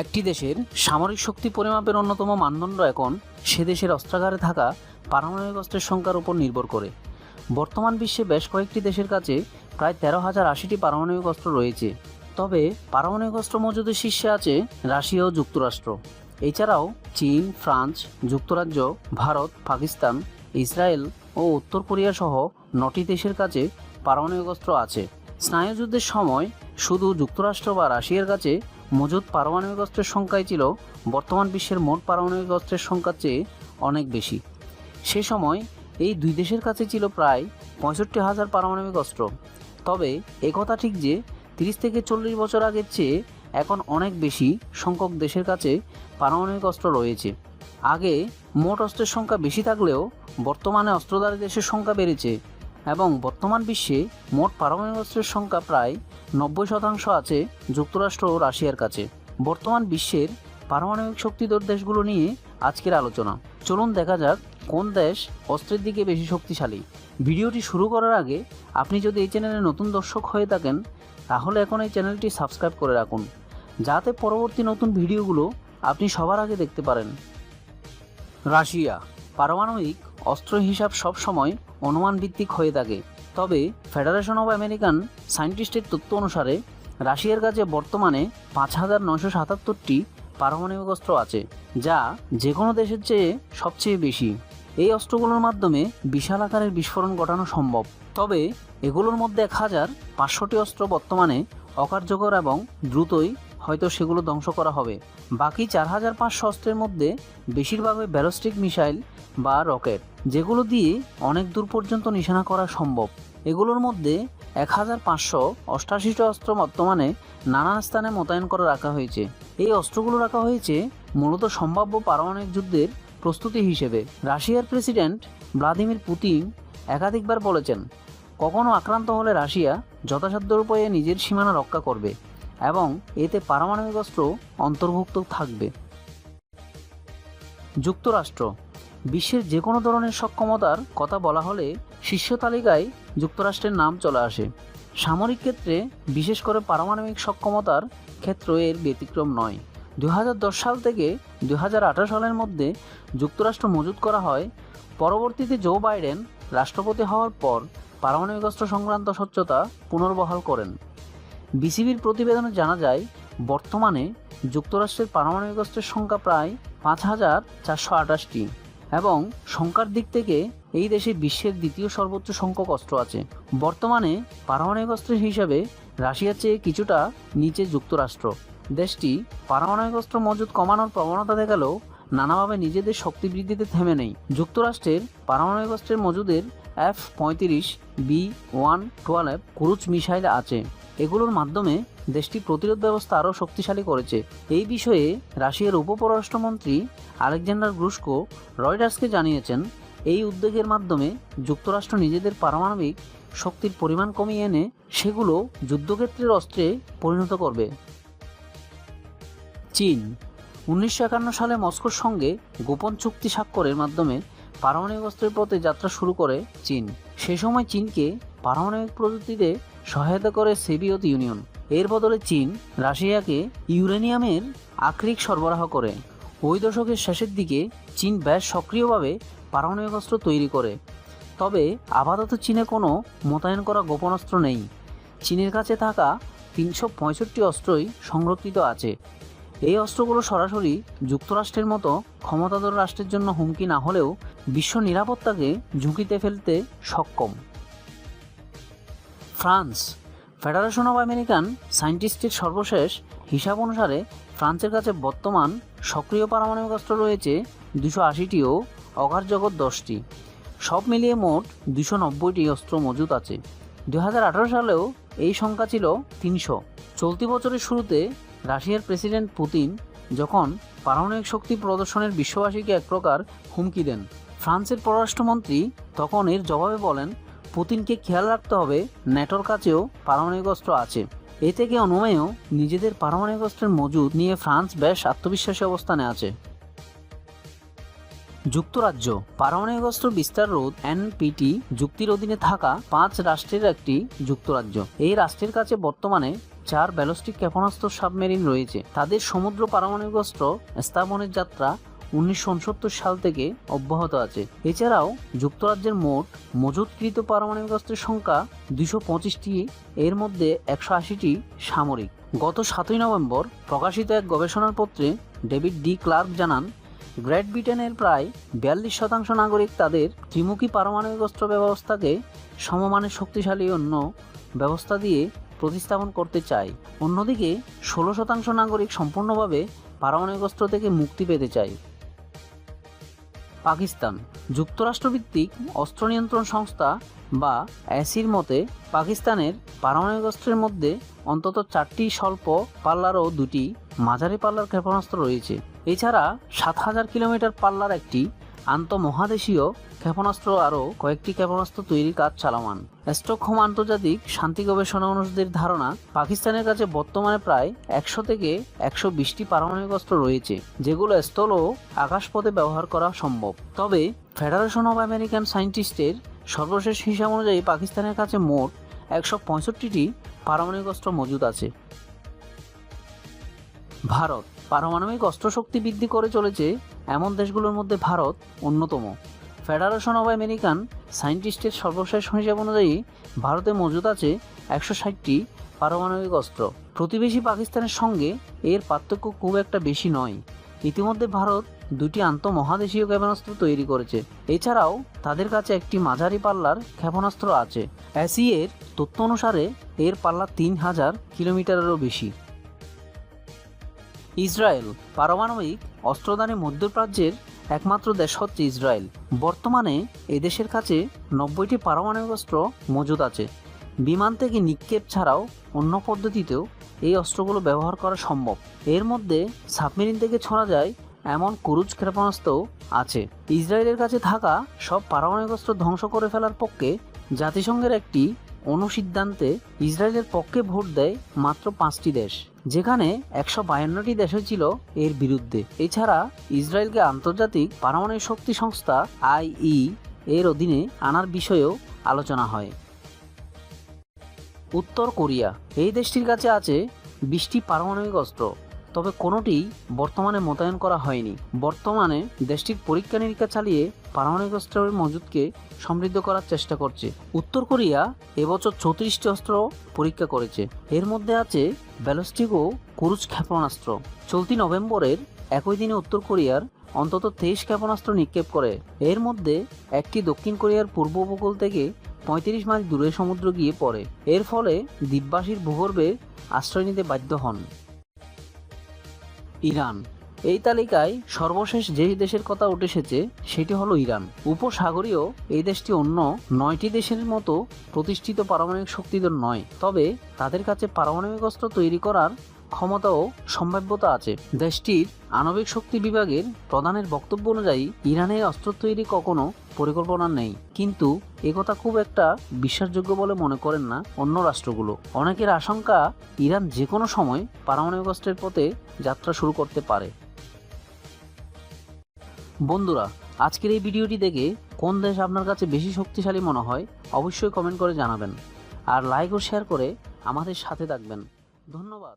একটি দেশের সামরিক শক্তি পরিমাপের অন্যতম মানদণ্ড এখন সে দেশের অস্ত্রাগারে থাকা পারমাণবিক অস্ত্রের সংখ্যার উপর নির্ভর করে। বর্তমান বিশ্বে বেশ কয়েকটি দেশের কাছে প্রায় তেরো হাজার আশিটি পারমাণবিক অস্ত্র রয়েছে। তবে পারমাণবিক অস্ত্র মজুদের শীর্ষে আছে রাশিয়া ও যুক্তরাষ্ট্র। এছাড়াও চীন, ফ্রান্স, যুক্তরাজ্য, ভারত, পাকিস্তান, ইসরায়েল ও উত্তর কোরিয়া সহ নটি দেশের কাছে পারমাণবিক অস্ত্র আছে। স্নায়ুযুদ্ধের সময় শুধু যুক্তরাষ্ট্র বা রাশিয়ার কাছে মজুদ পারমাণবিক অস্ত্রের সংখ্যাই ছিল, বর্তমান বিশ্বের মোট পারমাণবিক অস্ত্রের সংখ্যার চেয়ে অনেক বেশি। সে সময় এই দুই দেশের কাছে ছিল প্রায় পঁয়ষট্টি হাজার পারমাণবিক অস্ত্র। তবে একথা ঠিক যে তিরিশ থেকে চল্লিশ বছর আগের চেয়ে এখন অনেক বেশি সংখ্যক দেশের কাছে পারমাণবিক অস্ত্র রয়েছে। আগে মোট অস্ত্রের সংখ্যা বেশি থাকলেও বর্তমানে অস্ত্রধারী দেশের সংখ্যা বেড়েছে। এবং বর্তমান বিশ্বে মোট পারমাণবিক অস্ত্রের সংখ্যা প্রায় নব্বই শতাংশ আছে যুক্তরাষ্ট্র ও রাশিয়ার কাছে। বর্তমান বিশ্বের পারমাণবিক শক্তিধর দেশগুলো নিয়ে আজকের আলোচনা। চলুন দেখা যাক কোন দেশ অস্ত্রের দিকে বেশি শক্তিশালী। ভিডিওটি শুরু করার আগে আপনি যদি এই চ্যানেলে নতুন দর্শক হয়ে থাকেন, তাহলে এখন এই চ্যানেলটি সাবস্ক্রাইব করে রাখুন। যাতে পরবর্তী নতুন ভিডিওগুলো আপনি সবার আগে দেখতে পারেন। রাশিয়া, পারমাণবিক অস্ত্র হিসাব সবসময় অনুমান ভিত্তিক হয়ে থাকে। তবে ফেডারেশন অব আমেরিকান সায়েন্টিস্টের তথ্য অনুসারে, রাশিয়ার কাছে বর্তমানে পাঁচ হাজার নয়শো সাতাত্তরটি পারমাণবিক অস্ত্র আছে, যা যে কোনো দেশের চেয়ে সবচেয়ে বেশি। এই অস্ত্রগুলোর মাধ্যমে বিশাল আকারের বিস্ফোরণ ঘটানো সম্ভব। তবে এগুলোর মধ্যে এক হাজার পাঁচশোটি অস্ত্র বর্তমানে অকার্যকর এবং দ্রুতই হয়তো সেগুলো ধ্বংস করা হবে। বাকি চার হাজার পাঁচশো অস্ত্রের মধ্যে বেশিরভাগই ব্যারোস্টিক মিসাইল বা রকেট, যেগুলো দিয়ে অনেক দূর পর্যন্ত নিশানা করা সম্ভব। এগুলোর মধ্যে এক হাজার পাঁচশো অষ্টাশিটি অস্ত্র বর্তমানে নানা স্থানে মোতায়েন করে রাখা হয়েছে। এই অস্ত্রগুলো রাখা হয়েছে মূলত সম্ভাব্য পারমাণবিক যুদ্ধের প্রস্তুতি হিসেবে। রাশিয়ার প্রেসিডেন্ট ভ্লাদিমির পুতিন একাধিকবার বলেছেন, কখনো আক্রান্ত হলে রাশিয়া যথাসাধ্য উপায়ে নিজের সীমানা রক্ষা করবে। এবং এতে পারমাণবিক অস্ত্র অন্তর্ভুক্ত থাকবে। যুক্তরাষ্ট্র, বিশ্বের যে কোনো ধরনের সক্ষমতার কথা বলা হলে শীর্ষ তালিকায় যুক্তরাষ্ট্রের নাম চলে আসে। সামরিক ক্ষেত্রে, বিশেষ করে পারমাণবিক সক্ষমতার ক্ষেত্র এর ব্যতিক্রম নয়। দু সাল থেকে দু হাজার আঠারো সালের মধ্যে যুক্তরাষ্ট্র মজুত করা হয়। পরবর্তীতে জো বাইডেন রাষ্ট্রপতি হওয়ার পর পারমাণবিক অস্ত্র সংক্রান্ত স্বচ্ছতা পুনর্বহাল করেন। বিসিবির প্রতিবেদনে জানা যায়, বর্তমানে যুক্তরাষ্ট্রের পারমাণবিক অস্ত্রের সংখ্যা প্রায় পাঁচ হাজার চারশো আঠাশটি এবং সংখ্যার দিক থেকে এই দেশে বিশ্বের দ্বিতীয় সর্বোচ্চ সংখ্যক অস্ত্র আছে। বর্তমানে পারমাণবিক অস্ত্রের হিসাবে রাশিয়ার চেয়ে কিছুটা নিচে যুক্তরাষ্ট্র। দেশটি পারমাণবিক অস্ত্র মজুদ কমানোর প্রবণতা দেখালেও নানাভাবে নিজেদের শক্তি বৃদ্ধিতে থেমে নেই। যুক্তরাষ্ট্রের পারমাণবিক অস্ত্রের মজুদের এফ পঁয়ত্রিশ B one twelve cruise missile আছে। এগুলোর মাধ্যমে দেশটি প্রতিরোধ ব্যবস্থা আরও শক্তিশালী করেছে। এই বিষয়ে রাশিয়ার উপপররাষ্ট্রমন্ত্রী আলেকজান্ডার গ্রুস্কো রয়টার্সকে জানিয়েছেন, এই উদ্যোগের মাধ্যমে যুক্তরাষ্ট্র নিজেদের পারমাণবিক শক্তির পরিমাণ কমিয়ে এনে সেগুলো যুদ্ধক্ষেত্রের অস্ত্রে পরিণত করবে। চীন, উনিশশো একান্ন সালে মস্কোর সঙ্গে গোপন চুক্তি স্বাক্ষরের মাধ্যমে পারমাণবিক অস্ত্রের পথে যাত্রা শুরু করে চীন। সে সময় চীনকে পারমাণবিক প্রযুক্তিতে সহায়তা করে সোভিয়েত ইউনিয়ন। এর বদলে চীন, রাশিয়াকে ইউরেনিয়ামের আকরিক সরবরাহ করে। ওই দশকের শেষের দিকে চীন বেশ সক্রিয়ভাবে পারমাণবিক অস্ত্র তৈরি করে। তবে আপাতত চীনে কোনো মোতায়েন করা গোপন অস্ত্র নেই। চীনের কাছে থাকা তিনশো পঁয়ষট্টি অস্ত্রই সংরক্ষিত আছে। এই অস্ত্রগুলো সরাসরি যুক্তরাষ্ট্রের মতো ক্ষমতাধর রাষ্ট্রের জন্য হুমকি না হলেও বিশ্ব নিরাপত্তাকে ঝুঁকিতে ফেলতে সক্ষম। ফ্রান্স। ফেডারেশন অব আমেরিকান সায়েন্টিস্টের সর্বশেষ হিসাব অনুসারে ফ্রান্সের কাছে বর্তমান সক্রিয় পারমাণবিক অস্ত্র রয়েছে দুশো আশিটি ও অকার্যকর দশটি। সব মিলিয়ে মোট দুশো নব্বইটি অস্ত্র মজুত আছে। দু হাজার আঠারো সালেও এই সংখ্যা ছিল তিনশো। চলতি বছরের শুরুতে রাশিয়ার প্রেসিডেন্ট পুতিন যখন পারমাণবিক শক্তি প্রদর্শনের বিশ্ববাসীকে এক প্রকার হুমকি দেন, ফ্রান্সের পররাষ্ট্রমন্ত্রী তখন এর জবাবে বলেন পুতিনকে খেয়াল রাখতে হবে ন্যাটোর কাছেও পারমাণবিক অস্ত্র আছে। এ থেকে অনুমেয় নিজেদের পারমাণবিক অস্ত্রের মজুদ নিয়ে ফ্রান্স বেশ আত্মবিশ্বাসী অবস্থানে আছে। যুক্তরাজ্য। পারমাণবিক অস্ত্র বিস্তার রোধ এনপিটি যুক্তির অধীনে থাকা পাঁচ রাষ্ট্রের একটি যুক্তরাজ্য। এই রাষ্ট্রের কাছে বর্তমানে চার ব্যালিস্টিক ক্ষেপণাস্ত্র সাবমেরিন রয়েছে। তাদের সমুদ্র পারমাণবিক অস্ত্র স্থাপনের যাত্রা উনিশশো উনসত্তর সাল থেকে অব্যাহত আছে। এছাড়াও, যুক্তরাজ্যের মোট মজুতকৃত পারমাণবিক অস্ত্রের সংখ্যা দুশো পঁচিশটি, এর মধ্যে একশো আশিটি সামরিক। গত সাতই নভেম্বর প্রকাশিত এক গবেষণার পত্রে ডেভিড ডি ক্লার্ক জানান, গ্রেট ব্রিটেনের প্রায় বিয়াল্লিশ শতাংশ নাগরিক তাদের ত্রিমুখী পারমাণবিক অস্ত্র ব্যবস্থাকে সমমানের শক্তিশালী অন্য ব্যবস্থা দিয়ে প্রতিস্থাপন করতে চায়। অন্যদিকে, ষোলো শতাংশ নাগরিক সম্পূর্ণভাবে পারমাণবিক অস্ত্র থেকে মুক্তি পেতে চায়। পাকিস্তান। যুক্তরাষ্ট্রভিত্তিক অস্ত্র নিয়ন্ত্রণ সংস্থা বা অ্যাসির মতে, পাকিস্তানের পারমাণবিক অস্ত্রের মধ্যে অন্তত চারটি স্বল্প পাল্লার ও দুটি মাঝারি পাল্লার ক্ষেপণাস্ত্র রয়েছে। এছাড়া সাত হাজার কিলোমিটার পাল্লার একটি আন্তঃমহাদেশীয় ক্ষেপণাস্ত্র আরও কয়েকটি ক্ষেপণাস্ত্র তৈরির কাজ চালামান। স্টকহোম আন্তর্জাতিক শান্তি গবেষণা অনুষদের ধারণা, পাকিস্তানের কাছে বর্তমানে প্রায় একশো থেকে একশো বিশটি পারমাণবিক অস্ত্র রয়েছে, যেগুলো স্থল ও আকাশপথে ব্যবহার করা সম্ভব। তবে ফেডারেশন অব আমেরিকান সায়েন্টিস্টের সর্বশেষ হিসাব অনুযায়ী পাকিস্তানের কাছে মোট একশো পঁয়ষট্টিটি পারমাণবিক অস্ত্র মজুদ আছে। ভারত পারমাণবিক অস্ত্রশক্তি বৃদ্ধি করে চলেছে এমন দেশগুলোর মধ্যে ভারত অন্যতম। ফেডারেশন অব আমেরিকান সায়েন্টিস্টের সর্বশেষ হিসাব অনুযায়ী ভারতে মজুদ আছে একশো ষাটটি পারমাণবিক অস্ত্র। প্রতিবেশী পাকিস্তানের সঙ্গে এর পার্থক্য খুব একটা বেশি নয়। ইতিমধ্যে ভারত দুটি আন্তঃমহাদেশীয় ক্ষেপণাস্ত্র তৈরি করেছে। এছাড়াও তাদের কাছে একটি মাঝারি পাল্লার ক্ষেপণাস্ত্র আছে। অ্যাসি এর তথ্য অনুসারে এর পাল্লা তিন হাজার কিলোমিটারেরও বেশি। ইসরায়েল পারমাণবিক অস্ত্রদানে মধ্যপ্রাচ্যের একমাত্র দেশ হচ্ছে ইসরায়েল। বর্তমানে এদেশের কাছে নব্বইটি পারমাণবিক অস্ত্র মজুদ আছে। বিমান থেকে নিক্ষেপ ছাড়াও অন্য পদ্ধতিতেও এই অস্ত্রগুলো ব্যবহার করা সম্ভব। এর মধ্যে সাবমেরিন থেকে ছড়া যায় এমন কুরুজ ক্ষেপণাস্ত্রও আছে। ইসরায়েলের কাছে থাকা সব পারমাণবিক অস্ত্র ধ্বংস করে ফেলার পক্ষে জাতিসংঘের একটি অনুসিদ্ধান্তে ইসরায়েলের পক্ষে ভোট দেয় মাত্র পাঁচটি দেশ, যেখানে একশো বায়ান্নটি দেশ ছিল এর বিরুদ্ধে। এছাড়া ইসরায়েলকে আন্তর্জাতিক পারমাণবিক শক্তি সংস্থা আইই এর অধীনে আনার বিষয়েও আলোচনা হয়। উত্তর কোরিয়া, এই দেশটির কাছে আছে বিশটি পারমাণবিক অস্ত্র। তবে কোনোটি বর্তমানে মোতায়েন করা হয়নি। বর্তমানে দেশটির পরীক্ষা নিরীক্ষা চালিয়ে পারমাণবিক অস্ত্রের মজুদকে সমৃদ্ধ করার চেষ্টা করছে। উত্তর কোরিয়া এবছর চৌত্রিশটি অস্ত্র পরীক্ষা করেছে। এর মধ্যে আছে ব্যালিস্টিক ও ক্রুজ ক্ষেপণাস্ত্র। চলতি নভেম্বরের একই দিনে উত্তর কোরিয়ার অন্তত তেইশ ক্ষেপণাস্ত্র নিক্ষেপ করে। এর মধ্যে একটি দক্ষিণ কোরিয়ার পূর্ব উপকূল থেকে পঁয়ত্রিশ মাইল দূরে সমুদ্র গিয়ে পড়ে। এর ফলে দ্বীপবাসীর ভূগর্ভে আশ্রয় নিতে বাধ্য হন। ইরান। এই তালিকায় সর্বশেষ যে দেশের কথা উঠে এসেছে, সেটি হলো ইরান। উপসাগরীয় এই দেশটি অন্য নয়টি দেশের মতো প্রতিষ্ঠিত পারমাণবিক শক্তিদের নয়, তবে তাদের কাছে পারমাণবিক অস্ত্র তৈরি করার ক্ষমতা ও সম্ভাব্যতা আছে। দেশটির আণবিক শক্তি বিভাগের প্রধানের বক্তব্য অনুযায়ী, ইরানে অস্ত্র তৈরি কখনো পরিকল্পনা নেই। কিন্তু একথা খুব একটা বিশ্বাসযোগ্য বলে মনে করেন না অন্য রাষ্ট্রগুলো। অনেকের আশঙ্কা, ইরান যে কোনো সময় পারমাণবিক অস্ত্রের পথে যাত্রা শুরু করতে পারে। বন্ধুরা, আজকের এই ভিডিওটি দেখে কোন দেশ আপনার কাছে বেশি শক্তিশালী মনে হয়, অবশ্যই কমেন্ট করে জানাবেন। আর লাইক ও শেয়ার করে আমাদের সাথে থাকবেন। ধন্যবাদ।